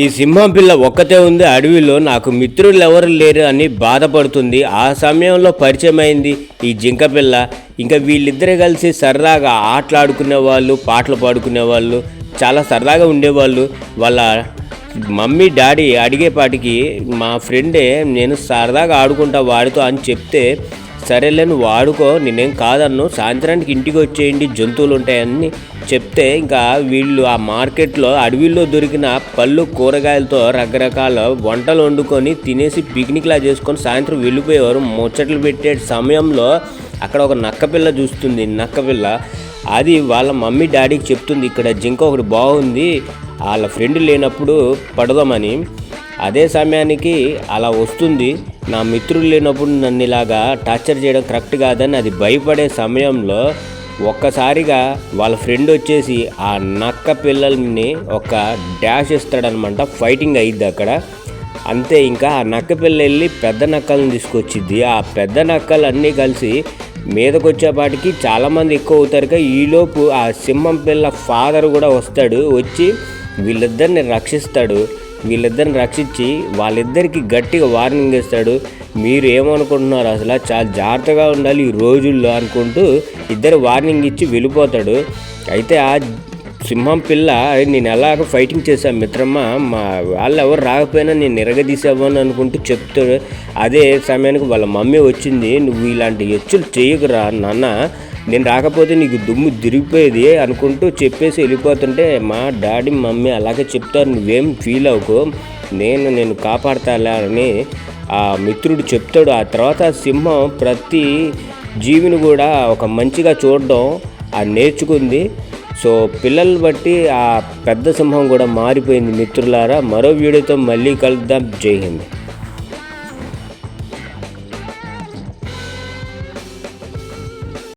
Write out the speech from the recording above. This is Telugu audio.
ఈ సింహం పిల్ల ఒక్కతే ఉంది అడవిలో నాకు మిత్రులు ఎవరు లేరు అని బాధపడుతుంది. ఆ సమయంలో పరిచయం అయింది ఈ జింక పిల్ల. ఇంకా వీళ్ళిద్దరే కలిసి సరదాగా ఆటలాడుకునే వాళ్ళు పాటలు పాడుకునే వాళ్ళు చాలా సరదాగా ఉండేవాళ్ళు. వాళ్ళ మమ్మీ డాడీ అడిగేపాటికి మా ఫ్రెండే నేను సరదాగా ఆడుకుంటా వాడితో అని చెప్తే సరేలే నువ్వు వాడుకో నేనేం కాదన్ను. సాయంత్రానికి ఇంటికి వచ్చేయండి. జంతువులు ఉంటాయని చెప్తే ఇంకా వీళ్ళు ఆ మార్కెట్లో అడవిలో దొరికిన పళ్ళు కూరగాయలతో రకరకాల వంటలు వండుకొని తినేసి పిక్నిక్లా చేసుకొని సాయంత్రం వెళ్ళిపోయేవారు. ముచ్చట్లు పెట్టే సమయంలో అక్కడ ఒక నక్కపిల్ల చూస్తుంది. నక్కపిల్ల అది వాళ్ళ మమ్మీ డాడీకి చెప్తుంది. ఇక్కడ జింక ఒకటి బాగుంది. వాళ్ళ ఫ్రెండ్ లేనప్పుడు పడదామని. అదే సమయానికి అలా వస్తుంది. నా మిత్రులు లేనప్పుడు నన్ను ఇలాగా టార్చర్ చేయడం కరెక్ట్ కాదని అది భయపడే సమయంలో ఒక్కసారిగా వాళ్ళ ఫ్రెండ్ వచ్చేసి ఆ నక్క పిల్లల్ని ఒక డాష్ ఇస్తాడనమాట. ఫైటింగ్ అయ్యిద్ది అక్కడ. అంతే ఇంకా ఆ నక్క పిల్ల వెళ్ళి పెద్ద నక్కలను తీసుకొచ్చిద్ది. ఆ పెద్ద నక్కలు అన్నీ కలిసి మీదకొచ్చేపాటికి చాలామంది ఎక్కువ అవుతారు కదా ఈలోపు ఆ సింహం పిల్ల ఫాదర్ కూడా వస్తాడు. వచ్చి వీళ్ళిద్దరిని రక్షిస్తాడు. వీళ్ళిద్దరిని రక్షించి వాళ్ళిద్దరికి గట్టిగా వార్నింగ్ ఇస్తాడు. మీరు ఏమనుకుంటున్నారు అసలు చాలా జాగ్రత్తగా ఉండాలి ఈ రోజుల్లో అనుకుంటూ ఇద్దరు వార్నింగ్ ఇచ్చి వెళ్ళిపోతాడు. అయితే ఆ సింహం పిల్ల నేను ఎలాగ ఫైటింగ్ చేశాను మిత్రమ్మ మా వాళ్ళు ఎవరు రాకపోయినా నేను నిరగదీసావని అనుకుంటూ చెప్తాడు. అదే సమయానికి వాళ్ళ మమ్మీ వచ్చింది నువ్వు ఇలాంటి ఎచ్చులు చేయకురా నాన్న నేను రాకపోతే నీకు దుమ్ము తిరిగిపోయేది అనుకుంటూ చెప్పేసి వెళ్ళిపోతుంటే మా డాడీ మమ్మీ అలాగే చెప్తారు నువ్వేం ఫీల్ అవ్వకు. నేను నేను కాపాడతాలే అని ఆ మిత్రుడు చెప్తాడు. ఆ తర్వాత సింహం ప్రతి జీవిని కూడా ఒక మంచిగా చూడడం ఆ నేర్చుకుంది. సో పిల్లలు బట్టి ఆ పెద్ద సింహం కూడా మారిపోయింది మిత్రులారా. మరో వీడియోతో మళ్ళీ కలుద్దాం. జై హింద్.